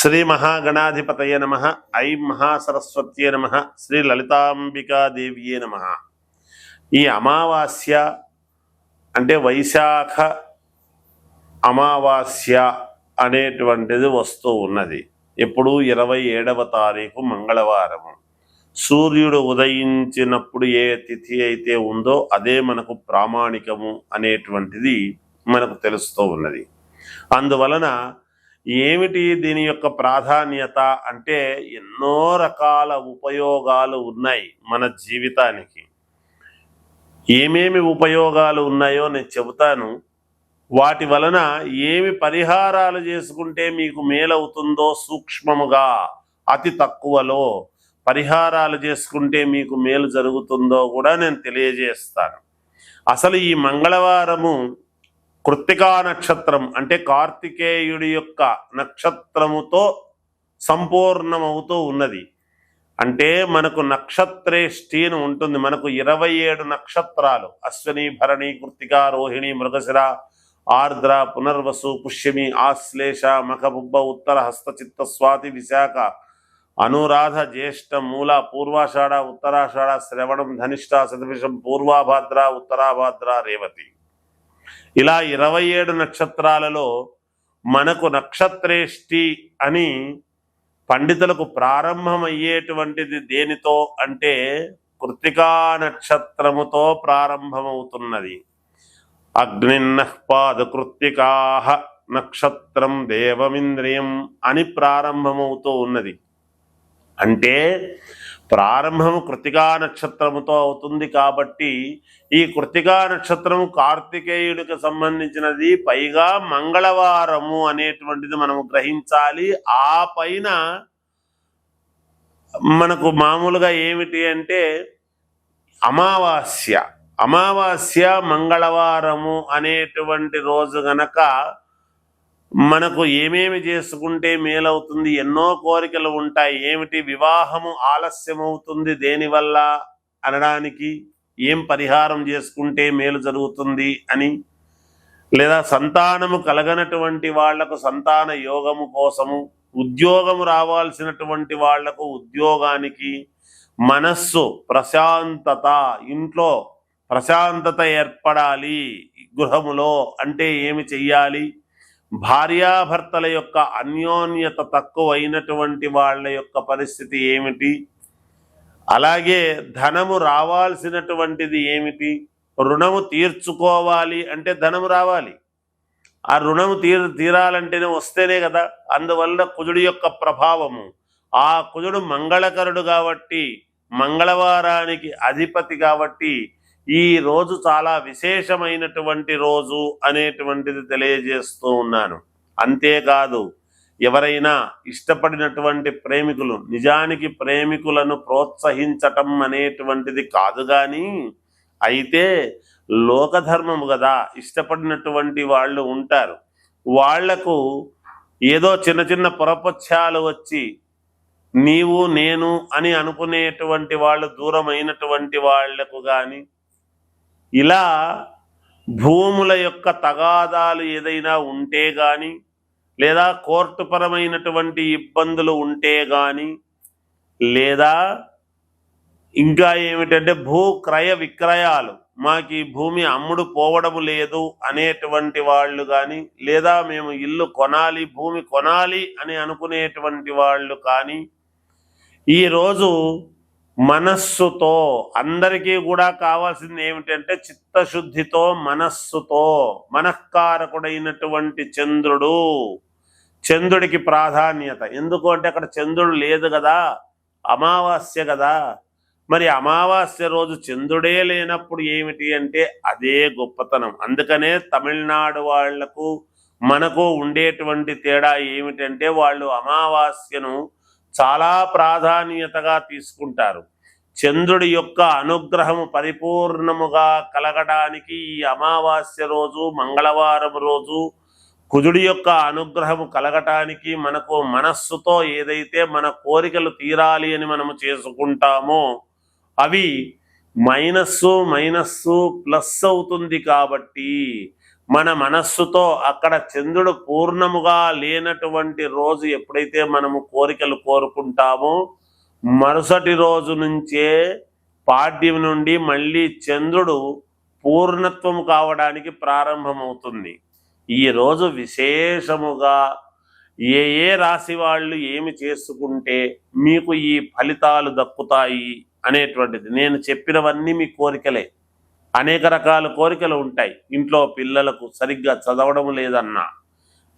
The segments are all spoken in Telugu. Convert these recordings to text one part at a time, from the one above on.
శ్రీ మహాగణాధిపతయ నమ ఐ మహాసరస్వత్యే నమ శ్రీ లలితాంబికాదేవ్యే నమ. ఈ అమావాస్య అంటే వైశాఖ అమావాస్య అనేటువంటిది వస్తూ ఉన్నది. ఎప్పుడు ఇరవై ఏడవ తారీఖు మంగళవారం సూర్యుడు ఉదయించినప్పుడు ఏ తిథి అయితే ఉందో అదే మనకు ప్రామాణికము అనేటువంటిది మనకు తెలుస్తూ ఉన్నది. అందువలన ఏమిటి దీని యొక్క ప్రాధాన్యత అంటే ఎన్నో రకాల ఉపయోగాలు ఉన్నాయి మన జీవితానికి. ఏమేమి ఉపయోగాలు ఉన్నాయో నేను చెబుతాను. వాటి వలన ఏమి పరిహారాలు చేసుకుంటే మీకు మేలవుతుందో సూక్ష్మముగా అతి తక్కువలో పరిహారాలు చేసుకుంటే మీకు మేలు జరుగుతుందో కూడా నేను తెలియజేస్తాను. అసలు ఈ మంగళవారము కృత్తికా నక్షత్రం అంటే కార్తికేయుడి యొక్క నక్షత్రముతో సంపూర్ణమవుతూ ఉన్నది. అంటే మనకు నక్షత్రేష్టి అని ఉంటుంది. మనకు ఇరవై ఏడు నక్షత్రాలు. అశ్వని భరణి కృత్తిక రోహిణి మృగశిర ఆర్ద్ర పునర్వసు పుష్యమి ఆశ్లేష మఖబుబ్బ ఉత్తర హస్తచిత్త స్వాతి విశాఖ అనురాధ జ్యేష్ఠ మూల పూర్వాషాఢ ఉత్తరాషాఢ శ్రవణం ధనిష్ట శతభిషం పూర్వాభాద్ర ఉత్తరాభాద్ర రేవతి. ఇలా ఇరవై ఏడు నక్షత్రాలలో మనకు నక్షత్రేష్టి అని పండితులకు ప్రారంభమయ్యేటువంటిది దేనితో అంటే కృతికా నక్షత్రముతో ప్రారంభమవుతున్నది. అగ్నిన్న పాదకృత్తికా నక్షత్రం దేవమింద్రియం అని ప్రారంభమవుతూ ఉన్నది. అంటే ప్రారంభము కృతికా నక్షత్రముతో అవుతుంది కాబట్టి ఈ కృతికా నక్షత్రము కార్తికేయుడికి సంబంధించినది. పైగా మంగళవారము అనేటువంటిది మనము గ్రహించాలి. ఆ పైన మనకు మామూలుగా ఏమిటి అంటే అమావాస్య. అమావాస్య మంగళవారము అనేటువంటి రోజు గనక మనకు ఏమేమి చేసుకుంటే మేలవుతుంది ఎన్నో కోరికలు ఉంటాయి ఏమిటి వివాహము ఆలస్యమవుతుంది దేనివల్ల అనడానికి ఏం పరిహారం చేసుకుంటే మేలు జరుగుతుంది అని లేదా సంతానము కలగనటువంటి వాళ్ళకు సంతాన యోగము కోసము ఉద్యోగము రావాల్సినటువంటి వాళ్ళకు ఉద్యోగానికి మనస్సు ప్రశాంతత ఇంట్లో ప్రశాంతత ఏర్పడాలి గృహములో అంటే ఏమి చెయ్యాలి? భార్యాభర్తల యొక్క అన్యోన్యత తక్కువైనటువంటి వాళ్ళ యొక్క పరిస్థితి ఏమిటి? అలాగే ధనము రావాల్సినటువంటిది ఏమిటి? రుణము తీర్చుకోవాలి అంటే ధనము రావాలి. ఆ రుణము తీర్ తీరాలంటేనే వస్తేనే కదా. అందువల్ల కుజుడి యొక్క ప్రభావము. ఆ కుజుడు మంగళకరుడు కాబట్టి మంగళవారానికి అధిపతి కాబట్టి ఈ రోజు చాలా విశేషమైనటువంటి రోజు అనేటువంటిది తెలియజేస్తూ ఉన్నాను. అంతేకాదు ఎవరైనా ఇష్టపడినటువంటి ప్రేమికులు నిజానికి ప్రేమికులను ప్రోత్సహించటం అనేటువంటిది కాదు కానీ అయితే లోకధర్మము కదా ఇష్టపడినటువంటి వాళ్ళు ఉంటారు. వాళ్ళకు ఏదో చిన్న చిన్న పొరపక్షాలు వచ్చి నీవు నేను అని అనుకునేటువంటి వాళ్ళు దూరమైనటువంటి వాళ్ళకు కానీ ఇలా భూముల యొక్క తగాదాలు ఏదైనా ఉంటే కానీ లేదా కోర్టుపరమైనటువంటి ఇబ్బందులు ఉంటే కానీ లేదా ఇంకా ఏమిటంటే భూ క్రయ విక్రయాలు మాకు ఈ భూమి అమ్ముడు పోవడం లేదు అనేటువంటి వాళ్ళు కానీ లేదా మేము ఇల్లు కొనాలి భూమి కొనాలి అని అనుకునేటువంటి వాళ్ళు కానీ ఈరోజు మనస్సుతో అందరికీ కూడా కావాల్సింది ఏమిటంటే చిత్తశుద్ధితో మనస్సుతో మనఃకారకుడైనటువంటి చంద్రుడు. చంద్రుడికి ప్రాధాన్యత. ఎందుకు అంటే అక్కడ చంద్రుడు లేదు కదా అమావాస్య కదా. మరి అమావాస్య రోజు చంద్రుడే లేనప్పుడు ఏమిటి అంటే అదే గొప్పతనం. అందుకనే తమిళనాడు వాళ్ళకు మనకు ఉండేటువంటి తేడా ఏమిటంటే వాళ్ళు అమావాస్యను చాలా ప్రాధాన్యతగా తీసుకుంటారు. చంద్రుడి యొక్క అనుగ్రహము పరిపూర్ణముగా కలగడానికి ఈ అమావాస్య రోజు మంగళవారం రోజు కుజుడి యొక్క అనుగ్రహము కలగటానికి మనకు మనస్సుతో ఏదైతే మన కోరికలు తీరాలి అని మనము చేసుకుంటామో అవి మైనస్సు మైనస్సు ప్లస్ అవుతుంది కాబట్టి మన మనస్సుతో అక్కడ చంద్రుడు పూర్ణముగా లేనటువంటి రోజు ఎప్పుడైతే మనము కోరికలు కోరుకుంటామో మరుసటి రోజు నుంచే పాడ్యం నుండి మళ్ళీ చంద్రుడు పూర్ణత్వం కావడానికి ప్రారంభమవుతుంది. ఈ రోజు విశేషముగా ఏ ఏ రాశి వాళ్ళు ఏమి చేసుకుంటే మీకు ఈ ఫలితాలు దక్కుతాయి అనేటువంటిది. నేను చెప్పినవన్నీ మీ కోరికలే. అనేక రకాల కోరికలు ఉంటాయి. ఇంట్లో పిల్లలకు సరిగ్గా చదవడం లేదన్నా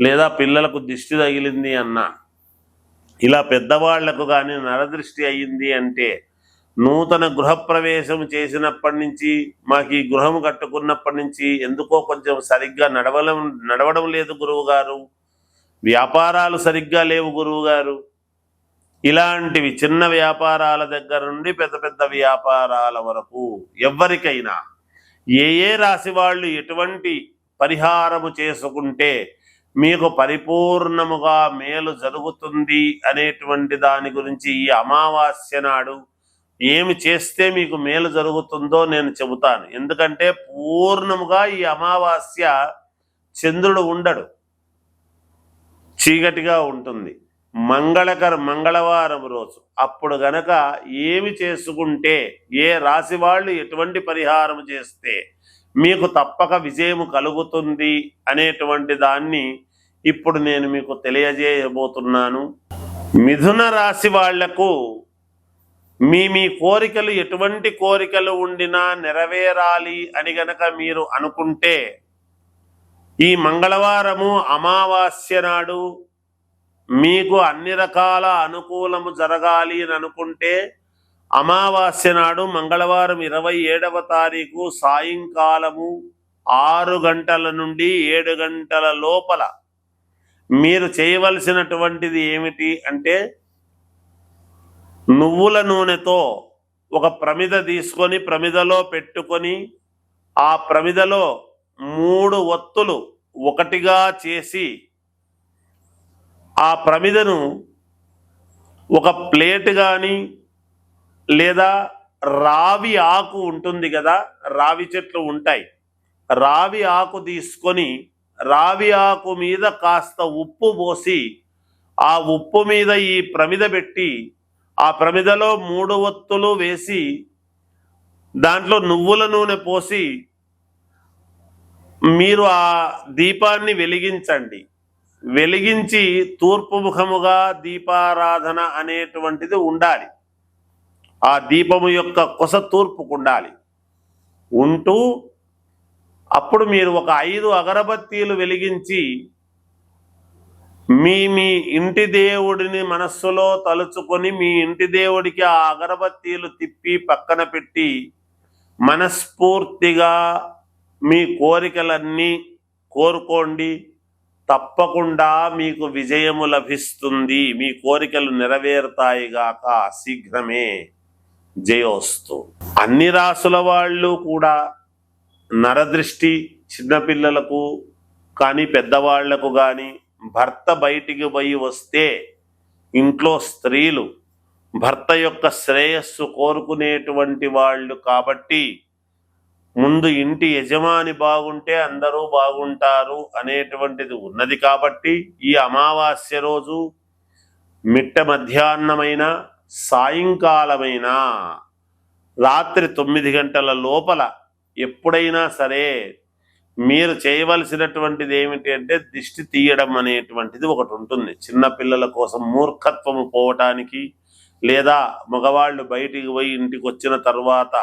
లేదా పిల్లలకు దిష్టి తగిలింది అన్నా ఇలా పెద్దవాళ్ళకు కానీ నరదృష్టి అయ్యింది అంటే నూతన గృహప్రవేశం చేసినప్పటి నుంచి మాకు ఈ గృహం కట్టుకున్నప్పటి నుంచి ఎందుకో కొంచెం సరిగ్గా నడవడం నడవడం లేదు గురువు గారు వ్యాపారాలు సరిగ్గా లేవు గురువు గారు ఇలాంటివి చిన్న వ్యాపారాల దగ్గర నుండి పెద్ద పెద్ద వ్యాపారాల వరకు ఎవరికైనా ఏ ఏ రాశి వాళ్ళు ఎటువంటి పరిహారము చేసుకుంటే మీకు పరిపూర్ణముగా మేలు జరుగుతుంది అనేటువంటి దాని గురించి ఈ అమావాస్య నాడు ఏమి చేస్తే మీకు మేలు జరుగుతుందో నేను చెబుతాను. ఎందుకంటే పూర్ణముగా ఈ అమావాస్య చంద్రుడు ఉండడు. చీకటిగా ఉంటుంది. మంగళకర మంగళవారం రోజు. అప్పుడు గనక ఏమి చేసుకుంటే ఏ రాశి వాళ్ళు ఎటువంటి పరిహారం చేస్తే మీకు తప్పక విజయము కలుగుతుంది అనేటువంటి దాన్ని ఇప్పుడు నేను మీకు తెలియజేయబోతున్నాను. మిథున రాశి వాళ్ళకు మీ మీ కోరికలు ఎటువంటి కోరికలు ఉండినా నెరవేరాలి అని గనక మీరు అనుకుంటే ఈ మంగళవారము అమావాస్య నాడు మీకు అన్ని రకాల అనుకూలము జరగాలి అని అనుకుంటే అమావాస్య నాడు మంగళవారం ఇరవై ఏడవ తారీఖు సాయంకాలము ఆరు గంటల నుండి ఏడు గంటల లోపల. మీరు చేయవలసినటువంటిది ఏమిటి అంటే నువ్వుల నూనెతో ఒక ప్రమిద తీసుకొని ప్రమిదలో పెట్టుకొని ఆ ప్రమిదలో మూడు ఒత్తులు ఒకటిగా చేసి ఆ ప్రమిదను ఒక ప్లేట్ కానీ లేదా రావి ఆకు ఉంటుంది కదా రావి చెట్లు ఉంటాయి. రావి ఆకు తీసుకొని రావి ఆకు మీద కాస్త ఉప్పు పోసి ఆ ఉప్పు మీద ఈ ప్రమిద పెట్టి ఆ ప్రమిదలో మూడు ఒత్తులు వేసి దాంట్లో నువ్వుల నూనె పోసి మీరు ఆ దీపాన్ని వెలిగించండి. వెలిగించి తూర్పు ముఖముగా దీపారాధన అనేటువంటిది ఉండాలి. ఆ దీపము యొక్క కొస తూర్పుకుండాలి ఉంటూ అప్పుడు మీరు ఒక ఐదు అగరబత్తీలు వెలిగించి మీ మీ ఇంటి దేవుడిని మనస్సులో తలుచుకొని మీ ఇంటి దేవుడికి ఆ అగరబత్తీలు తిప్పి పక్కన పెట్టి మనస్ఫూర్తిగా మీ కోరికలన్నీ కోరుకోండి. తప్పకుండా మీకు విజయము లభిస్తుంది. మీ కోరికలు నెరవేరుతాయిగాక శీఘ్రమే. జయోస్తు. అన్ని రాసుల వాళ్ళు కూడా నరదృష్టి చిన్నపిల్లలకు కానీ పెద్దవాళ్ళకు కానీ భర్త బయటికి పోయి వస్తే ఇంట్లో స్త్రీలు భర్త యొక్క శ్రేయస్సు కోరుకునేటువంటి వాళ్ళు కాబట్టి ముందు ఇంటి యజమాని బాగుంటే అందరూ బాగుంటారు అనేటువంటిది ఉన్నది కాబట్టి ఈ అమావాస్య రోజు మిట్ట మధ్యాహ్నమైన సాయంకాలమైన రాత్రి తొమ్మిది గంటల లోపల ఎప్పుడైనా సరే మీరు చేయవలసినటువంటిది ఏమిటి అంటే దిష్టి తీయడం అనేటువంటిది ఒకటి ఉంటుంది. చిన్నపిల్లల కోసం మూర్ఖత్వము పోవటానికి లేదా మగవాళ్ళు బయటికి పోయి ఇంటికి వచ్చిన తర్వాత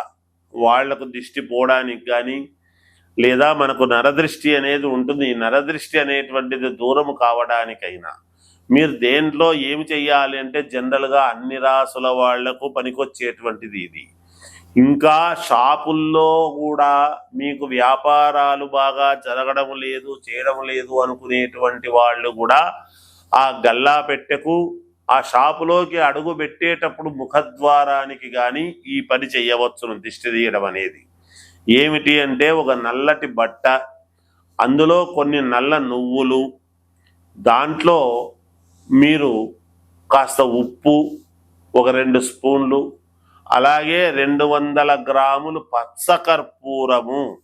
వాళ్ళకు దిష్టి పోవడానికి కానీ లేదా మనకు నరదృష్టి అనేది ఉంటుంది. ఈ నరదృష్టి అనేటువంటిది దూరం కావడానికైనా మీరు దేంట్లో ఏమి చెయ్యాలి అంటే జనరల్గా అన్ని రాసుల వాళ్ళకు పనికొచ్చేటువంటిది ఇది. ఇంకా షాపుల్లో కూడా మీకు వ్యాపారాలు బాగా జరగడం లేదు చేయడం లేదు అనుకునేటువంటి వాళ్ళు కూడా ఆ గల్లా పెట్టెకు ఆ షాపులోకి అడుగు పెట్టేటప్పుడు ముఖద్వారానికి కానీ ఈ పని చేయవచ్చును దిష్టి తీయడం అనేది. ఏమిటి అంటే ఒక నల్లటి బట్ట అందులో కొన్ని నల్ల నువ్వులు దాంట్లో మీరు కాస్త ఉప్పు ఒక రెండు స్పూన్లు అలాగే రెండు వందల గ్రాములు పచ్చకర్పూరము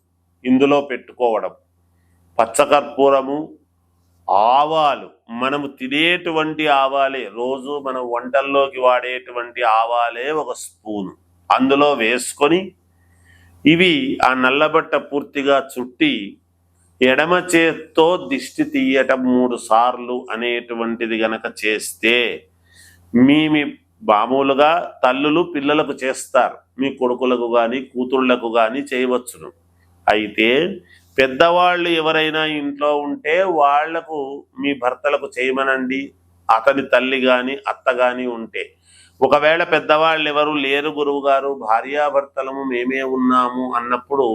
ఇందులో పెట్టుకోవడం. పచ్చకర్పూరము ఆవాలు. మనము తినేటువంటి ఆవాలే. రోజు మనం వంటల్లోకి వాడేటువంటి ఆవాలే ఒక స్పూను. అందులో వేసుకొని ఇవి ఆ నల్లబట్ట పూర్తిగా చుట్టి ఎడమ చేత్తో దిష్టి తీయటం మూడు సార్లు అనేటువంటిది గనక చేస్తే మీ మీ మామూలుగా తల్లులు పిల్లలకు చేస్తారు. మీ కొడుకులకు కానీ కూతుళ్ళకు కానీ చేయవచ్చును. అయితే పెద్దవాళ్ళు ఎవరైనా ఇంట్లో ఉంటే వాళ్ళకు మీ భర్తలకు చేయమనండి. అతని తల్లి కానీ అత్త కానీ ఉంటే. ఒకవేళ పెద్దవాళ్ళు ఎవరు లేరు గురువు గారు భార్యాభర్తలము మేమే ఉన్నాము అన్నప్పుడు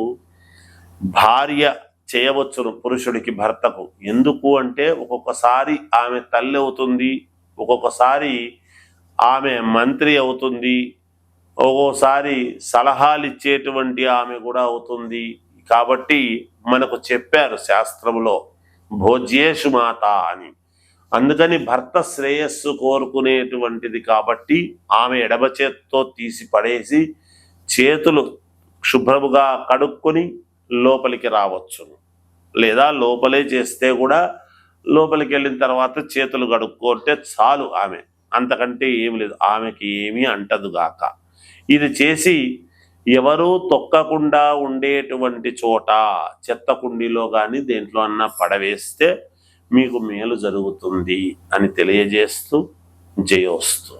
భార్య చేయవచ్చును పురుషుడికి భర్తకు. ఎందుకు అంటే ఒక్కొక్కసారి ఆమె తల్లి అవుతుంది ఒక్కొక్కసారి ఆమె మంత్రి అవుతుంది ఒక్కోసారి సలహాలు ఇచ్చేటువంటి ఆమె కూడా అవుతుంది. కాబట్టి మనకు చెప్పారు శాస్త్రంలో భోజ్యేషు మాత అని. అందుకని భర్త శ్రేయస్సు కోరుకునేటువంటిది కాబట్టి ఆమె ఎడమ చేత్తో తీసి పడేసి చేతులు శుభ్రముగా కడుక్కొని లోపలికి రావచ్చును. లేదా లోపలే చేస్తే కూడా లోపలికి వెళ్ళిన తర్వాత చేతులు కడుక్కుంటే చాలు ఆమె. అంతకంటే ఏమి లేదు. ఆమెకి ఏమీ అంటదుగాక ఇది చేసి ఎవరూ తొక్కకుండా ఉండేటువంటి చోట చెత్త కుండీలో కానీ దేంట్లో అన్నా పడవేస్తే మీకు మేలు జరుగుతుంది అని తెలియజేస్తూ జయోస్తు.